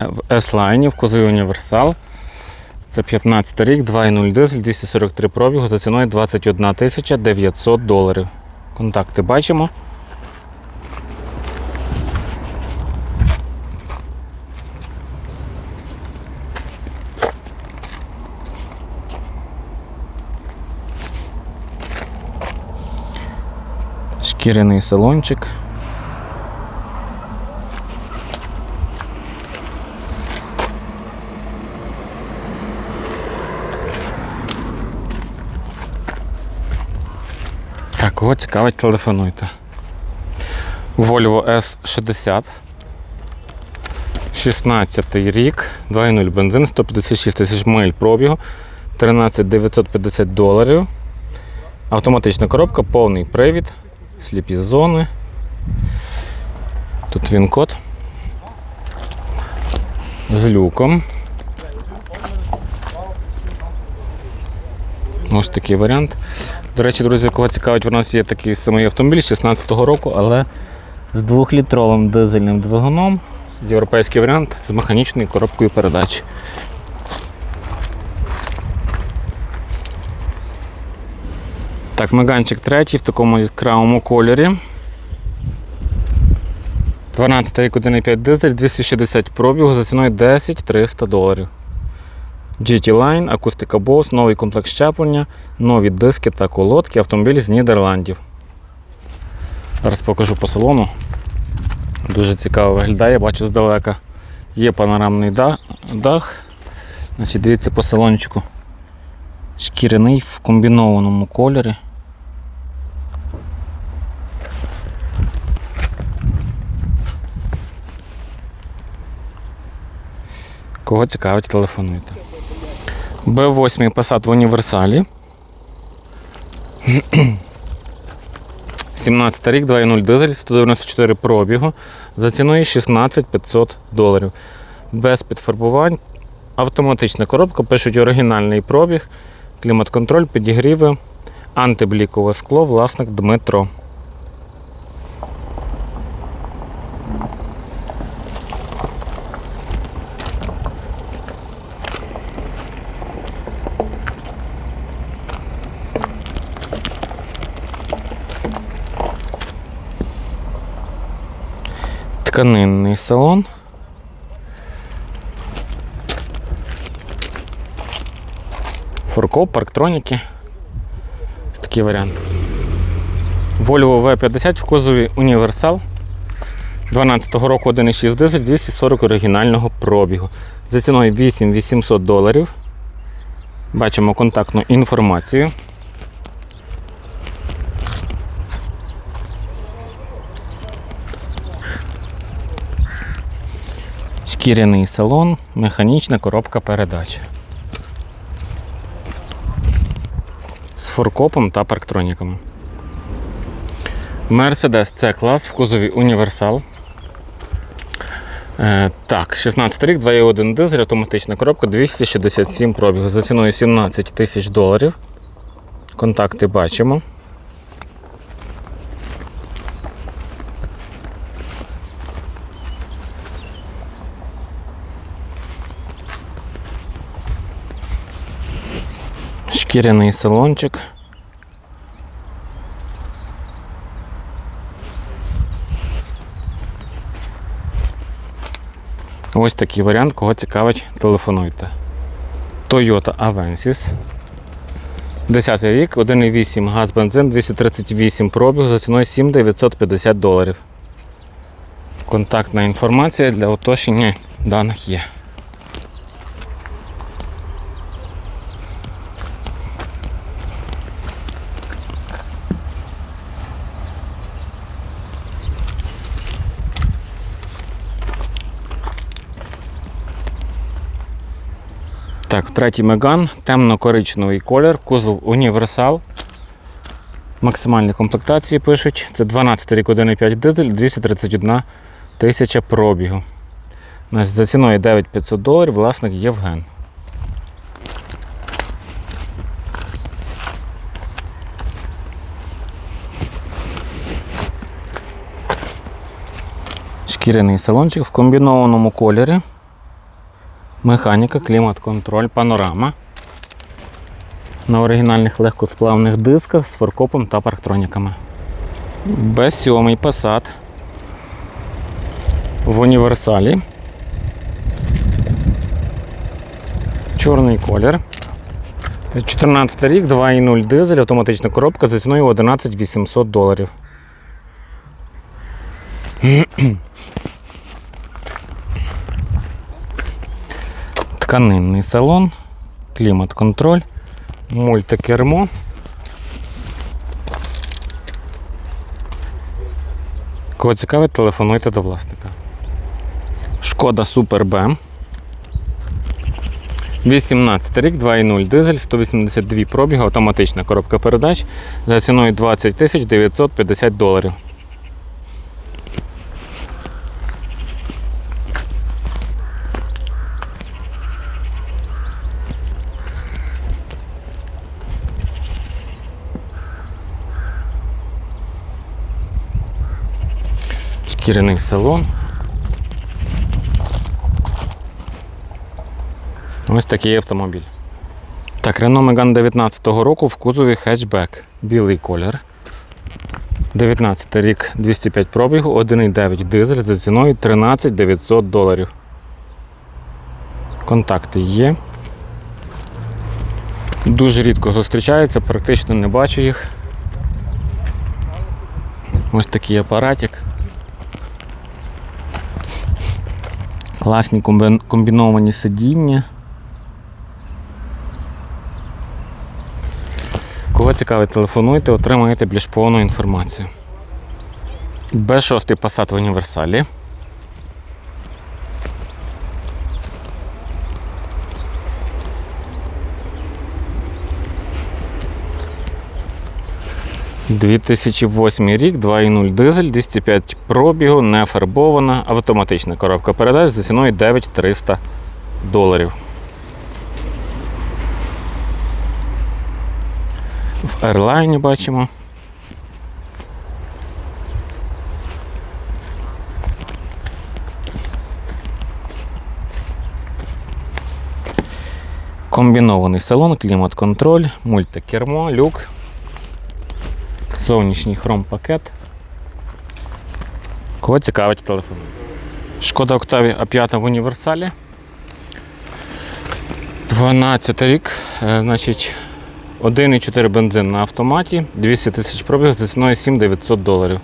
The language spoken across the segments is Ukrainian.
в S-Line в кузові універсал. Це 15 рік, 2.0 дизель, 243 пробігу за ціною 21 тисяча 900 доларів. Контакти бачимо. Шкіряний салончик. Кого цікавить, телефонуйте. Volvo S60. 16 рік, 2.0 бензин, 156 тисяч миль пробігу, 13 950 доларів. Автоматична коробка, повний привід, сліпі зони. Тут він код. З люком. Ось такий варіант. До речі, друзі, кого цікавить, у нас є такий самий автомобіль 16-го року, але з двохлітровим дизельним двигуном. Європейський варіант з механічною коробкою передач. Так, меганчик третій в такому яскравому кольорі. 12 рік 1,5 дизель, 260 пробігу за ціною 10 300 доларів. GT Line, акустика Bose, новий комплект щеплення, нові диски та колодки, автомобіль з Нідерландів. Зараз покажу по салону. Дуже цікаво виглядає, бачу здалека. Є панорамний дах. Значить, Дивіться по салончику. Шкіряний в комбінованому кольорі. Кого цікавить, телефонуйте. Б8 Passat в універсалі. 17 рік, 2.0 дизель, 194 пробігу. За ціною 16 500 доларів. Без підфарбувань. Автоматична коробка, пишуть оригінальний пробіг, клімат-контроль, підігріви, антиблікове скло, власник Дмитро. Тканинний салон. Фуркоп, парктроніки. Такий варіант. Volvo V50 в кузові універсал. 12-го року 1,6 дизель, 240 оригінального пробігу. За ціною 8800 доларів. Бачимо контактну інформацію. Шкіряний салон, механічна коробка передач. З форкопом та парктроніками. Mercedes c клас в кузові універсал. Е, так, 16 рік, 2,1 дизель, автоматична коробка, 267 пробігу. За ціною 17 тисяч доларів. Контакти бачимо. Шкіряний салончик. Ось такий варіант, кого цікавить, телефонуйте. Toyota Avensis. 10 рік, 1,8 газ бензин, 238 пробіг за ціною 7950 доларів. Контактна інформація для уточнення даних є. Так, третій Меган, темно-коричневий колір, кузов універсал. Максимальні комплектації пишуть. Це 12 рік 1,5 дизель, 231 тисяча пробігу. За ціною 9500 доларів власник Євген. Шкіряний салончик в комбінованому кольорі. Механіка, клімат-контроль, панорама. На оригінальних легкосплавних дисках з форкопом та парктроніками. Б7 Passat в універсалі. Чорний колір. 14 рік, 2,0 дизель, автоматична коробка за ціною 11 800 доларів. Тканинний салон, клімат-контроль, мультикермо. Кого цікавить, телефонуйте до власника. Шкода Супер Б. 18 рік, 2,0 дизель, 182 пробіги, автоматична коробка передач за ціною 20 тисяч 950 доларів. Шкіряний салон. Ось такий автомобіль. Так, Renault Megane 19 року в кузові хетчбек. Білий колір. 19 рік 205 пробігу, 1,9 дизель за ціною 13 900 доларів. Контакти є. Дуже рідко зустрічаються, практично не бачу їх. Ось такий апаратик. Класні комбіновані сидіння. Кого цікавить, телефонуйте, отримаєте більш повну інформацію. Б6 Passat в універсалі. «2008 рік, 2,0 дизель, 205 пробігу, не фарбована, автоматична коробка передач за ціною 9300 доларів. В Airline бачимо. Комбінований салон, клімат-контроль, мультикермо, люк, зовнішній хром-пакет. Кого цікавить телефон? Шкода Октаві А5 в універсалі. 12 рік, е, значить, 1,4 бензин на автоматі, 200 тисяч пробіг за ціною 7900 доларів.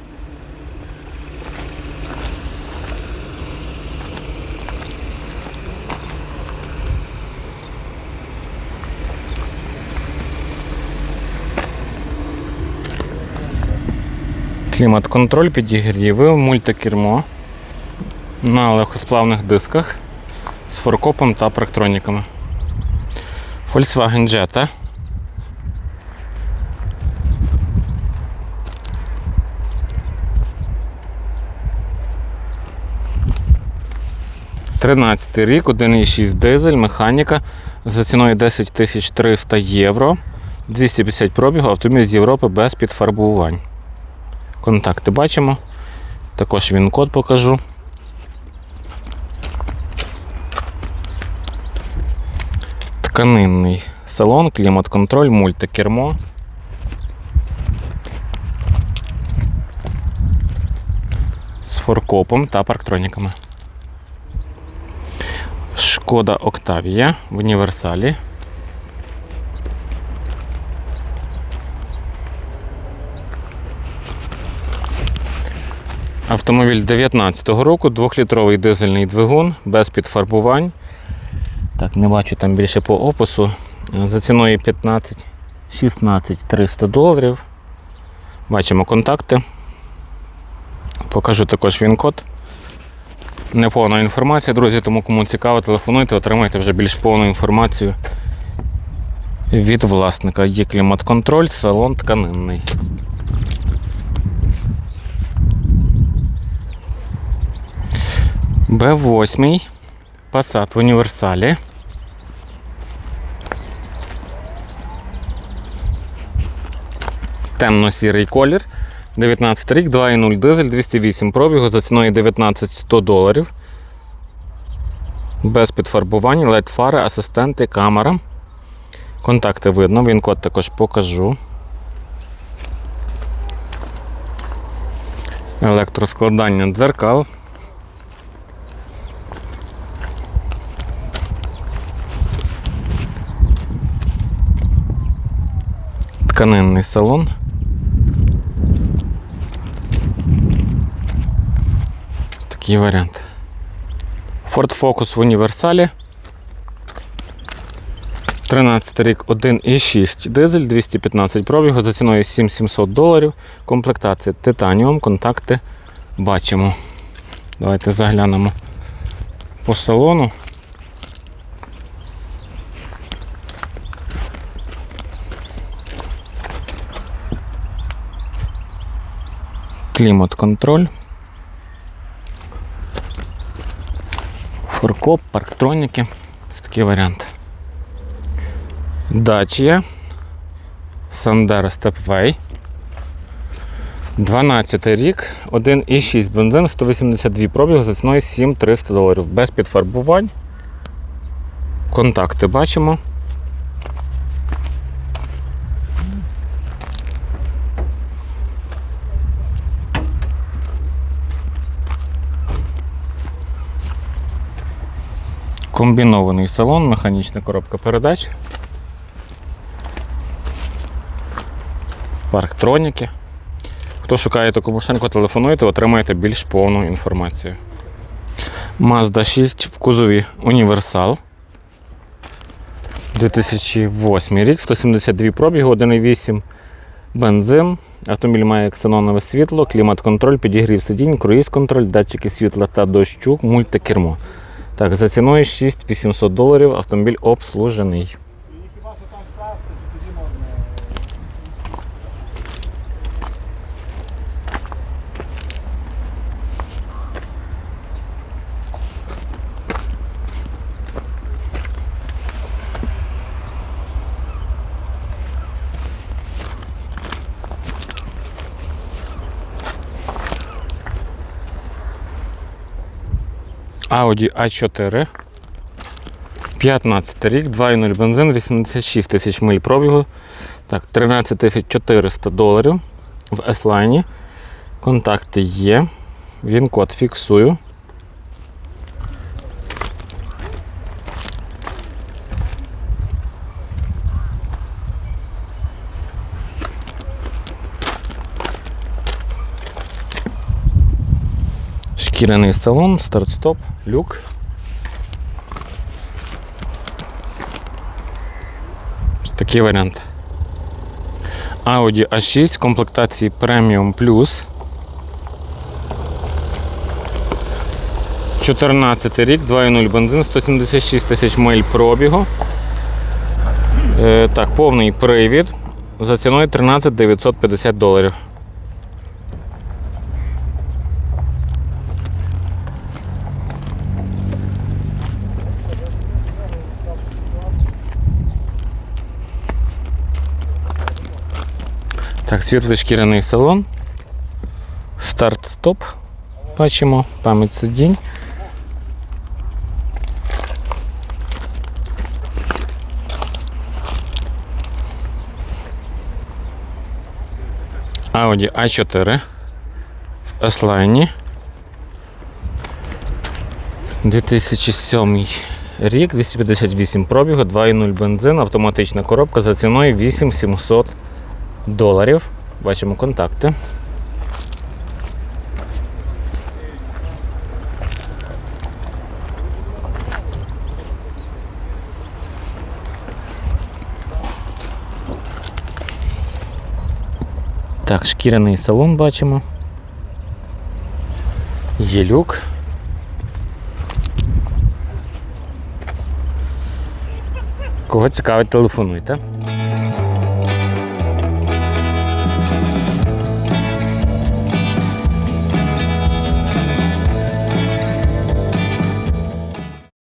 Клімат-контроль, підігріви, мультикермо на легкосплавних дисках з форкопом та парктроніками. Volkswagen Jetta. Тринадцятий рік, 1,6 дизель, механіка за ціною 10 300 євро. 250 пробігу, автомобіль з Європи без підфарбувань. Контакти бачимо. Також він код покажу. Тканинний салон, клімат-контроль, мультикермо. З форкопом та парктроніками. Шкода Октавія в універсалі. Автомобіль 19-го року, 2-літровий дизельний двигун без підфарбувань. Так, не бачу там більше по опису. За ціною 15 16 300 доларів. Бачимо контакти. Покажу також він-код. Неповна інформація, друзі, тому кому цікаво, телефонуйте, отримайте вже більш повну інформацію від власника. Є клімат-контроль, салон тканинний. Б8 Passat в універсалі. Темно-сірий колір. 19 рік, 2,0 дизель, 208 пробігу за ціною 19 100 доларів. Без підфарбувань, LED фари, асистенти, камера. Контакти видно, він код також покажу. Електроскладання дзеркал. Тканинний салон. Такий варіант. Ford Focus в універсалі. 13 рік 1,6 дизель, 215 пробігу за ціною 7700 доларів. Комплектація титаніум, контакти бачимо. Давайте заглянемо по салону. Клімат-контроль. Форкоп, парктроніки. Ось такий варіант. Dacia Sandero Stepway. 12 рік, 1,6 бензин, 182 пробіг за ціною 7300 доларів. Без підфарбувань. Контакти бачимо. Комбінований салон, механічна коробка передач. Парктроніки. Хто шукає таку машинку, телефонуйте, отримаєте більш повну інформацію. Mazda 6 в кузові універсал. 2008 рік, 172 пробігу, 1,8 бензин. Автомобіль має ксенонове світло, клімат-контроль, підігрів сидінь, круїз-контроль, датчики світла та дощу, мультикермо. Так, за ціною 6800 доларів автомобіль обслужений. Audi A4. 15 рік, 2,0 бензин, 86 тисяч миль пробігу. Так, 13 тисяч 400 доларів в S-Line. Контакти є. Він код фіксую. Шкіряний салон, старт-стоп, люк. Такий варіант. Audi A6 комплектації Premium Plus. 14 рік, 2,0 бензин, 176 тисяч миль пробігу. Е, так, повний привід. За ціною 13 950 доларів. Так, світлий шкіряний салон. Старт-стоп. Бачимо, пам'ять сидінь. Audi A4 в S-Line. 2007 рік, 258 пробігу, 2,0 бензин, автоматична коробка за ціною 8700 доларів. Бачимо контакти. Так, шкіряний салон бачимо. Є люк. Кого цікавить, телефонуйте.